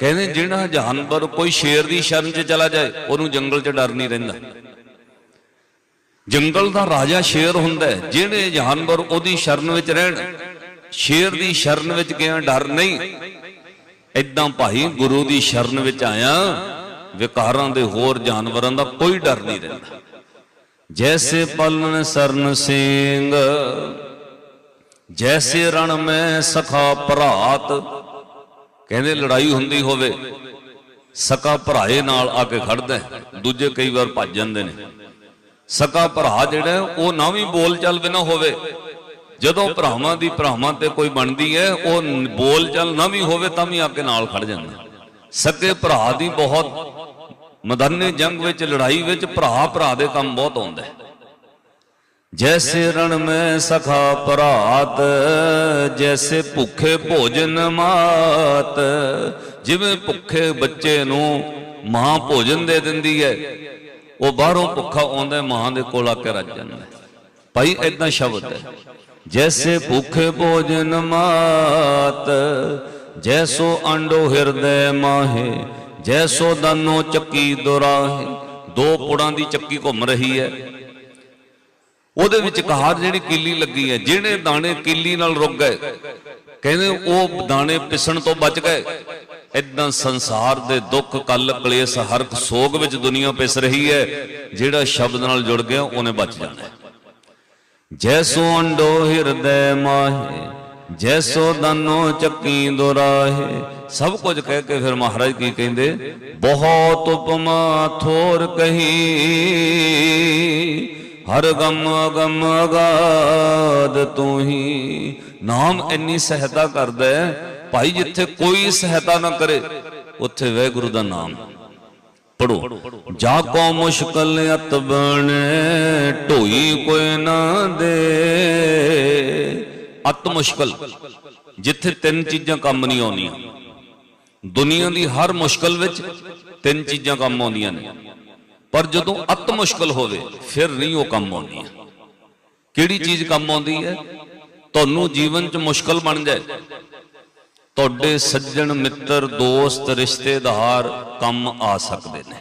ਕਹਿੰਦੇ ਜਿਹੜਾ ਜਾਨਵਰ ਕੋਈ ਸ਼ੇਰ ਦੀ ਸ਼ਰਨ 'ਚ ਚਲਾ ਜਾਏ, ਉਹਨੂੰ ਜੰਗਲ 'ਚ ਡਰ ਨਹੀਂ ਰਹਿੰਦਾ। ਜੰਗਲ ਦਾ ਰਾਜਾ ਸ਼ੇਰ ਹੁੰਦਾ ਜਿਹੜੇ ਜਾਨਵਰ ਉਹਦੀ ਸ਼ਰਨ ਵਿੱਚ ਰਹਿਣ, ਸ਼ੇਰ ਦੀ ਸ਼ਰਨ ਵਿੱਚ ਗਿਆ ਡਰ ਨਹੀਂ? ਇਦਾਂ ਭਾਈ ਗੁਰੂ ਦੀ ਸ਼ਰਨ ਵਿੱਚ ਆਇਆ, ਵਿਕਾਰਾਂ ਦੇ ਹੋਰ ਜਾਨਵਰਾਂ ਦਾ ਕੋਈ ਡਰ ਨਹੀਂ ਰਹਿੰਦਾ। ਜੈਸੇ ਪਲਨ ਸਰਨ ਸਿੰਘ, ਜੈਸੇ ਰਣ ਮੈਂ ਸਖਾ ਭਰਾਤ। ਕਹਿੰਦੇ ਲੜਾਈ ਹੁੰਦੀ ਹੋਵੇ ਸਕਾ ਭਰਾਏ ਨਾਲ ਆ ਕੇ ਖੜਦਾ ਦੂਜੇ ਕਈ ਵਾਰ ਭੱਜ ਜਾਂਦੇ ਨੇ। ਸਕਾ ਭਰਾ ਜਿਹੜਾ ਉਹ ਨਾ ਵੀ ਬੋਲ ਚੱਲ ਬਿਨਾ ਹੋਵੇ। ਜਦੋਂ ਭਰਾਵਾਂ ਦੀ ਭਰਾਵਾਂ ਤੇ ਕੋਈ ਬਣਦੀ ਹੈ, ਉਹ ਬੋਲ ਚੱਲ ਨਾ ਵੀ ਹੋਵੇ ਤਾਂ ਵੀ ਆ ਕੇ ਨਾਲ ਖੜ ਜਾਂਦਾ। ਸਕੇ ਭਰਾ ਦੀ ਬਹੁਤ ਮਦਨੇ ਜੰਗ ਵਿੱਚ, ਲੜਾਈ ਵਿੱਚ ਭਰਾ ਭਰਾ ਦੇ ਕੰਮ ਬਹੁਤ ਆਉਂਦਾ ਹੈ। ਜੈਸੇ ਰਣ ਮੈਂ ਸਖਾ ਭਰਾਤ ਜੈਸੇ ਭੁੱਖੇ ਭੋਜਨ ਮਾਤ। ਜਿਵੇਂ ਭੁੱਖੇ ਬੱਚੇ ਨੂੰ ਮਾਂ ਭੋਜਨ ਦੇ ਦਿੰਦੀ ਹੈ ਉਹ ਬਾਹਰੋਂ ਭੁੱਖਾ ਆਉਂਦਾ ਮਾਂ ਦੇ ਕੋਲ ਆ ਕੇ ਰੱਜ ਜਾਂਦਾ ਭਾਈ ਇਦਾਂ ਸ਼ਬਦ ਹੈ। ਜੈਸੇ ਭੁੱਖੇ ਭੋਜਨ ਮਾਤ, ਜੈਸੋ ਅੰਡੋ ਹਿਰਦੈ ਮਾਹੇ, ਜੈਸੋ ਦਾਨੋ ਚੱਕੀ ਦੁਰਾਹੇ। ਦੋ ਪੁੜਾਂ ਦੀ ਚੱਕੀ ਘੁੰਮ ਰਹੀ ਹੈ। ਉਹਦੇ ਵਿੱਚ ਕਹਾਰ ਜਿਹੜੀ ਕਿੱਲੀ ਲੱਗੀ ਹੈ ਜਿਹੜੇ ਦਾਣੇ ਕਿੱਲੀ ਨਾਲ ਰੁਕ ਗਏ, ਕਹਿੰਦੇ ਉਹ ਦਾਣੇ ਪਿਸਣ ਤੋਂ ਬਚ ਗਏ। ਇਦਾਂ ਸੰਸਾਰ ਦੇ ਦੁੱਖ, ਕੱਲ, ਕਲੇਸ਼ ਹਰਕ ਸੋਗ ਵਿੱਚ ਦੁਨੀਆ ਪਿਸ ਰਹੀ ਹੈ। ਜਿਹੜਾ ਸ਼ਬਦ ਨਾਲ ਜੁੜ ਗਿਆ, ਉਹਨੇ ਬਚ ਜਾਣਾ ਹੈ। ਜੈਸੋ ਅੰਡੋ ਹਿਰਦੈ ਮਾਹੇ, ਜੈਸੋ ਦਾਨੋ ਚੱਕੀ ਦੁਰਾਹੇ। ਸਭ ਕੁਝ ਕਹਿ ਕੇ ਫਿਰ ਮਹਾਰਾਜ ਕੀ ਕਹਿੰਦੇ? ਬਹੁਤ ਉਪਮਾ ਥੋਰ ਕਹੀ, ਹਰ ਗਮ ਅਗਮ ਅਗਾਦ ਤੂੰ ਹੀ। ਨਾਮ ਇੰਨੀ ਸਹਾਇਤਾ ਕਰਦਾ ਹੈ ਭਾਈ ਜਿੱਥੇ ਕੋਈ ਸਹਾਇਤਾ ਨਾ ਕਰੇ, ਉੱਥੇ ਵਾਹਿਗੁਰੂ ਦਾ ਨਾਮ। ਪੜੋ ਜਾ ਕੋ ਮੁਸ਼ਕਲ ਅਤ ਬਣੇ ਢੋਈ ਕੋਈ ਨਾ ਦੇ। ਅਤ ਮੁਸ਼ਕਲ, ਜਿੱਥੇ ਤਿੰਨ ਚੀਜ਼ਾਂ ਕੰਮ ਨਹੀਂ ਆਉਂਦੀਆਂ। ਦੁਨੀਆ ਦੀ ਹਰ ਮੁਸ਼ਕਲ ਵਿੱਚ ਤਿੰਨ ਚੀਜ਼ਾਂ ਕੰਮ ਆਉਂਦੀਆਂ ਨੇ। ਪਰ ਜਦੋਂ ਅਤ ਮੁਸ਼ਕਲ ਹੋਵੇ, ਫਿਰ ਨਹੀਂ ਉਹ ਕੰਮ ਆਉਂਦੀਆਂ। ਕਿਹੜੀ ਚੀਜ਼ ਕੰਮ ਆਉਂਦੀ ਹੈ? ਤੁਹਾਨੂੰ ਜੀਵਨ 'ਚ ਮੁਸ਼ਕਲ ਬਣ ਜਾਏ। ਤੁਹਾਡੇ ਸੱਜਣ ਮਿੱਤਰ, ਦੋਸਤ, ਰਿਸ਼ਤੇਦਾਰ ਕੰਮ ਆ ਸਕਦੇ ਨੇ।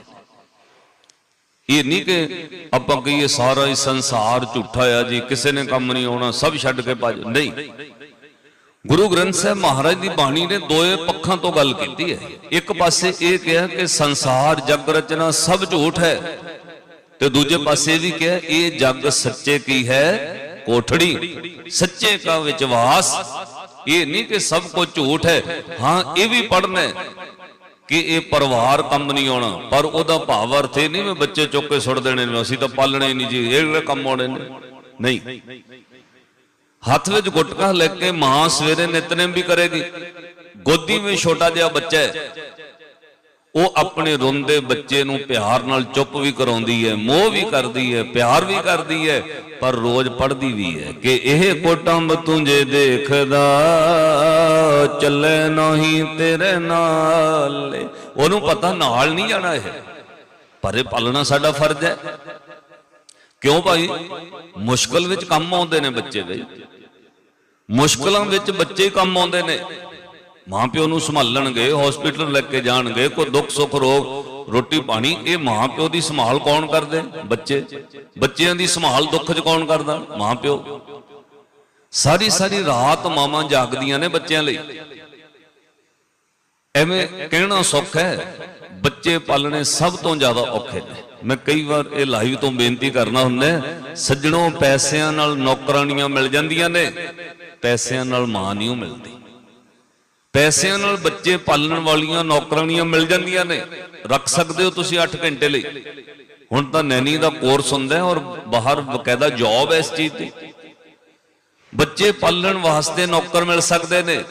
ਇਹ ਨਹੀਂ ਕਿ ਆਪਾਂ ਕਹੀਏ ਸਾਰਾ ਹੀ ਸੰਸਾਰ ਝੂਠਾ ਆ ਜੀ, ਕਿਸੇ ਨੇ ਕੰਮ ਨਹੀਂ ਆਉਣਾ, ਸਭ ਛੱਡ ਕੇ ਭੱਜ ਨਹੀਂ। ਗੁਰੂ ਗ੍ਰੰਥ ਸਾਹਿਬ ਮਹਾਰਾਜ ਦੀ ਬਾਣੀ ਨੇ ਦੋਏ ਪੱਖਾਂ ਤੋਂ ਗੱਲ ਕੀਤੀ ਹੈ। ਇੱਕ ਪਾਸੇ ਇਹ ਕਿਹਾ ਕਿ ਸੰਸਾਰ ਜਗ ਰਚਨਾ ਸਭ ਝੂਠ ਹੈ, ਤੇ ਦੂਜੇ ਪਾਸੇ ਇਹ ਵੀ ਕਿਹਾ, ਇਹ ਜਗ ਸੱਚੇ ਕੀ ਹੈ? ਕੋਠੜੀ। ਸੱਚੇ ਕਾ ਵਿਚਵਾਸ ਇਹ ਨਹੀਂ ਕਿ ਸਭ ਕੁਝ ਝੂਠ ਹੈ। ਹਾਂ, ਇਹ ਵੀ ਪੜਨਾ ਹੈ ਕਿ ਇਹ ਪਰਿਵਾਰ ਕੰਮ ਨਹੀਂ ਆਉਣਾ। ਪਰ ਉਹਦਾ ਭਾਵ ਅਰਥ ਇਹ ਨਹੀਂ ਵੀ ਬੱਚੇ ਚੁੱਕ ਕੇ ਸੁੱਟ ਦੇਣੇ ਨੇ, ਅਸੀਂ ਤਾਂ ਪਾਲਣੇ ਨਹੀਂ ਜੀ, ਇਹ ਕੰਮ ਆਉਣੇ ਨੇ। ਨਹੀਂ। ਹੱਥ ਵਿੱਚ ਗੁਟਕਾ ਲੈ ਕੇ ਮਾਂ ਸਵੇਰੇ ਨਿਤਨੇਮ ਵੀ ਕਰੇਗੀ। ਗੋਦੀ ਵਿੱਚ ਛੋਟਾ ਜਿਹਾ ਬੱਚਾ ਹੈ। ਉਹ ਆਪਣੇ ਰੋਂਦੇ ਬੱਚੇ ਨੂੰ ਪਿਆਰ ਨਾਲ ਚੁੱਪ ਵੀ ਕਰਾਉਂਦੀ ਹੈ, ਮੋਹ ਵੀ ਕਰਦੀ ਹੈ, ਪਿਆਰ ਵੀ ਕਰਦੀ ਹੈ, ਪਰ ਰੋਜ਼ ਪੜਦੀ ਵੀ ਹੈ ਕਿ ਇਹ ਕੁਟੰਬ ਤੁਝੇ ਦੇਖਦਾ, ਚੱਲੇ ਨਹੀਂ ਤੇਰੇ ਨਾਲ। ਉਹਨੂੰ ਪਤਾ ਨਾਲ ਨਹੀਂ ਜਾਣਾ ਇਹ। ਪਰ ਇਹ ਪਾਲਣਾ ਸਾਡਾ ਫਰਜ਼ ਹੈ। ਕਿਉਂ ਭਾਈ? ਮੁਸ਼ਕਲ ਵਿੱਚ ਕੰਮ ਆਉਂਦੇ ਨੇ ਬੱਚੇ ਦੇ। ਮੁਸ਼ਕਲਾਂ ਵਿੱਚ ਬੱਚੇ ਕੰਮ ਆਉਂਦੇ ਨੇ। ਮਾਂ ਪਿਓ ਨੂੰ ਸੰਭਾਲਣਗੇ ਹਸਪੀਟਲ ਲੈ ਕੇ ਜਾਣਗੇ, ਕੋਈ ਦੁੱਖ ਸੁੱਖ ਰੋਗ, ਰੋਟੀ ਪਾਣੀ, ਇਹ ਮਾਂ ਪਿਓ ਦੀ ਸੰਭਾਲ ਕੌਣ ਕਰਦੇ? ਬੱਚੇ। ਬੱਚਿਆਂ ਦੀ ਸੰਭਾਲ ਦੁੱਖ 'ਚ ਕੌਣ ਕਰਦਾ? ਮਾਂ ਪਿਓ ਸਾਰੀ ਸਾਰੀ ਰਾਤ ਮਾਵਾਂ ਜਾਗਦੀਆਂ ਨੇ ਬੱਚਿਆਂ ਲਈ। ਐਵੇਂ ਕਹਿਣਾ ਸੁੱਖ ਹੈ। ਬੱਚੇ ਪਾਲਣੇ ਸਭ ਤੋਂ ਜ਼ਿਆਦਾ ਔਖੇ ਨੇ। ਮੈਂ ਕਈ ਵਾਰ ਇਹ ਲਾਈਵ ਤੋਂ ਬੇਨਤੀ ਕਰਨਾ ਹੁੰਦਾ ਸੱਜਣੋਂ ਪੈਸਿਆਂ ਨਾਲ ਨੌਕਰਾਨੀਆਂ ਮਿਲ ਜਾਂਦੀਆਂ ਨੇ, ਪੈਸਿਆਂ ਨਾਲ ਮਾਂ ਨਹੀਂ ਓ ਮਿਲਦੀ। ਪੈਸਿਆਂ ਨਾਲ ਬੱਚੇ ਪਾਲਣ ਵਾਲੀਆਂ ਨੌਕਰਾਨੀਆਂ ਮਿਲ ਜਾਂਦੀਆਂ ਨੇ। ਰੱਖ ਸਕਦੇ ਹੋ ਤੁਸੀਂ 8 ਘੰਟੇ ਲਈ। ਹੁਣ ਤਾਂ ਨੈਣੀ ਦਾ ਕੋਰਸ ਹੁੰਦਾ ਔਰ ਬਾਹਰ ਬਕਾਇਦਾ ਜੌਬ ਹੈ ਇਸ ਚੀਜ਼ ਦੀ। ਬੱਚੇ ਪਾਲਣ ਵਾਸਤੇ ਨੌਕਰ ਮਿਲ ਸਕਦੇ ਨੇ,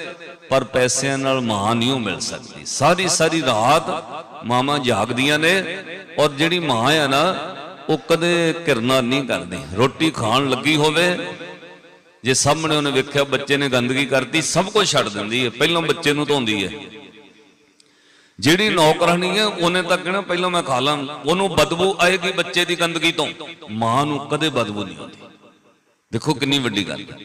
ਪਰ ਪੈਸਿਆਂ ਨਾਲ ਮਾਂ ਨਹੀਂ ਓ ਮਿਲ ਸਕਦੀ। ਸਾਰੀ ਸਾਰੀ ਰਾਤ ਮਾਵਾਂ ਜਾਗਦੀਆਂ ਨੇ ਔਰ ਜਿਹੜੀ ਮਾਂ ਆ ਨਾ, ਉਹ ਕਦੇ ਕਿਰਨਾ ਨਹੀਂ ਕਰਦੀ। ਰੋਟੀ ਖਾਣ ਲੱਗੀ ਹੋਵੇ ਜੇ ਸਾਹਮਣੇ ਉਹਨੇ ਵੇਖਿਆ ਬੱਚੇ ਨੇ ਗੰਦਗੀ ਕਰਤੀ, ਸਭ ਕੁਝ ਛੱਡ ਦਿੰਦੀ ਹੈ, ਪਹਿਲਾਂ ਬੱਚੇ ਨੂੰ ਧੋਂਦੀ ਹੈ। ਜਿਹੜੀ ਨੌਕਰਾਨੀ ਹੈ, ਉਹਨੇ ਤਾਂ ਕਹਿਣਾ, ਪਹਿਲਾਂ ਮੈਂ ਖਾ ਲਾਂ। ਉਹਨੂੰ ਬਦਬੂ ਆਏਗੀ ਬੱਚੇ ਦੀ ਗੰਦਗੀ ਤੋਂ। ਮਾਂ ਨੂੰ ਕਦੇ ਬਦਬੂ ਨਹੀਂ ਆਉਂਦੀ। ਦੇਖੋ ਕਿੰਨੀ ਵੱਡੀ ਗੱਲ ਹੈ।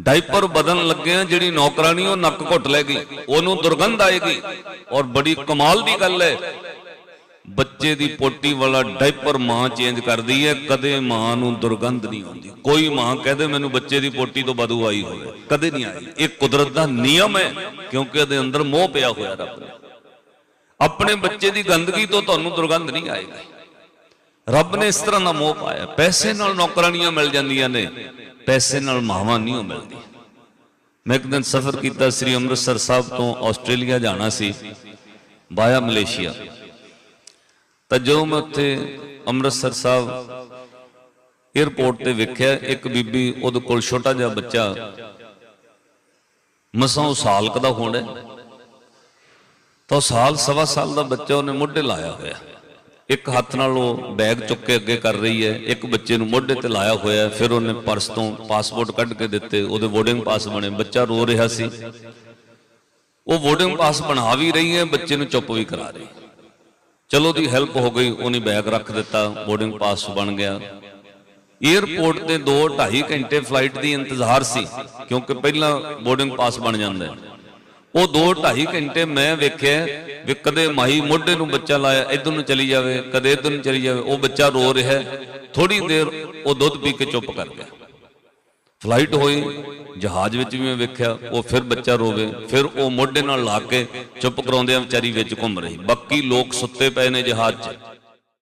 ਡਾਈਪਰ ਬਦਲਣ ਲੱਗਿਆ ਜਿਹੜੀ ਨੌਕਰਾਨੀ ਉਹ ਨੱਕ ਘੁੱਟ ਲੈਗੀ ਉਹਨੂੰ ਦੁਰਗੰਧ ਆਏਗੀ। ਔਰ ਬੜੀ ਕਮਾਲ ਦੀ ਗੱਲ ਹੈ ਬੱਚੇ ਦੀ ਪੋਟੀ ਵਾਲਾ ਡਾਈਪਰ ਮਾਂ ਚੇਂਜ ਕਰਦੀ ਹੈ, ਕਦੇ ਮਾਂ ਨੂੰ ਦੁਰਗੰਧ ਨਹੀਂ ਆਉਂਦੀ। ਕੋਈ ਮਾਂ ਕਹਦੇ ਮੈਨੂੰ ਬੱਚੇ ਦੀ ਪੋਟੀ ਤੋਂ ਬਦੂ ਆਈ ਹੋਵੇ ਕਦੇ ਨਹੀਂ ਆਈ। ਇਹ ਕੁਦਰਤ ਦਾ ਨਿਯਮ ਹੈ, ਕਿਉਂਕਿ ਉਹਦੇ ਅੰਦਰ ਮੋਹ ਪਿਆ ਹੋਇਆ ਰੱਬ ਨੇ ਆਪਣੇ ਬੱਚੇ ਦੀ ਗੰਦਗੀ ਤੋਂ ਤੁਹਾਨੂੰ ਦੁਰਗੰਧ ਨਹੀਂ ਆਏਗੀ। ਰੱਬ ਨੇ ਇਸ ਤਰ੍ਹਾਂ ਦਾ ਮੋਹ ਪਾਇਆ। ਪੈਸੇ ਨਾਲ ਨੌਕਰਾਨੀਆਂ ਮਿਲ ਜਾਂਦੀਆਂ ਨੇ, ਪੈਸੇ ਨਾਲ ਮਾਵਾਂ ਨਹੀਂ ਉਹ ਮਿਲਦੀ ਮੈਂ ਇੱਕ ਦਿਨ ਸਫ਼ਰ ਕੀਤਾ ਸ੍ਰੀ ਅੰਮ੍ਰਿਤਸਰ ਸਾਹਿਬ ਤੋਂ ਆਸਟ੍ਰੇਲੀਆ ਜਾਣਾ ਸੀ, ਬਾਇਆ ਮਲੇਸ਼ੀਆ। ਤਾਂ ਜਦੋਂ ਮੈਂ ਉੱਥੇ ਅੰਮ੍ਰਿਤਸਰ ਸਾਹਿਬ 에ਅਰਪੋਰਟ ਤੇ ਵੇਖਿਆ, ਇੱਕ ਬੀਬੀ ਉਹਦੇ ਕੋਲ ਛੋਟਾ ਜਿਹਾ ਬੱਚਾ, ਮਸਾਂ ਉਹ ਸਾਲ ਕਦਾ ਦਾ ਹੋਣਾ ਹੈ। ਤਾਂ ਉਹ ਸਾਲ, ਸਵਾ ਸਾਲ ਦਾ ਬੱਚਾ ਉਹਨੇ ਮੋਢੇ ਲਾਇਆ ਹੋਇਆ। ਇੱਕ ਹੱਥ ਨਾਲ ਉਹ ਬੈਗ ਚੁੱਕ ਕੇ ਅੱਗੇ ਕਰ ਰਹੀ ਹੈ, ਇੱਕ ਬੱਚੇ ਨੂੰ ਮੋਢੇ ਤੇ ਲਾਇਆ ਹੋਇਆ ਫਿਰ ਉਹਨੇ ਪਰਸ ਤੋਂ ਪਾਸਪੋਰਟ ਕੱਢ ਕੇ ਦਿੱਤੇ, ਉਹਦੇ ਵੋਟਿੰਗ ਪਾਸ ਬਣੇ। ਬੱਚਾ ਰੋ ਰਿਹਾ ਸੀ। ਉਹ ਵੋਟਿੰਗ ਪਾਸ ਬਣਾ ਵੀ ਰਹੀ ਹੈ, ਬੱਚੇ ਨੂੰ ਚੁੱਪ ਵੀ ਕਰਾ ਰਹੀ ਹੈ। ਚਲੋ ਦੀ ਹੈਲਪ ਹੋ ਗਈ, ਉਹਨੇ ਬੈਗ ਰੱਖ ਦਿੱਤਾ ਬੋਰਡਿੰਗ ਪਾਸ ਬਣ ਗਿਆ। 에ਅਰਪੋਰਟ ਤੇ 2 2.5 ਘੰਟੇ ਫਲਾਈਟ ਦੀ ਇੰਤਜ਼ਾਰ ਸੀ, ਕਿਉਂਕਿ ਪਹਿਲਾਂ ਬੋਰਡਿੰਗ ਪਾਸ ਬਣ ਜਾਂਦਾ ਉਹ 2 2.5 ਘੰਟੇ ਮੈਂ ਵੇਖਿਆ ਵੀ ਕਦੇ ਮਾਈ ਮੋਢੇ ਨੂੰ ਬੱਚਾ ਲਾਇਆ, ਇਧਰ ਨੂੰ ਚਲੀ ਜਾਵੇ, ਕਦੇ ਇਧਰ ਨੂੰ ਚਲੀ ਜਾਵੇ, ਉਹ ਬੱਚਾ ਰੋ ਰਿਹਾ ਥੋੜੀ ਦੇਰ ਉਹ ਦੁੱਧ ਪੀ ਕੇ ਚੁੱਪ ਕਰ ਗਿਆ। ਫਲਾਈਟ ਹੋਈ, ਜਹਾਜ਼ ਵਿੱਚ ਵੀ ਮੈਂ ਵੇਖਿਆ, ਉਹ ਫਿਰ ਬੱਚਾ ਰੋਵੇ ਫਿਰ ਉਹ ਮੋਢੇ ਨਾਲ ਲਾ ਕੇ ਚੁੱਪ ਕਰਾਉਂਦਿਆਂ ਵਿਚਾਰੀ ਵਿੱਚ ਘੁੰਮ ਰਹੀ। ਬਾਕੀ ਲੋਕ ਸੁੱਤੇ ਪਏ ਨੇ ਜਹਾਜ਼ 'ਚ।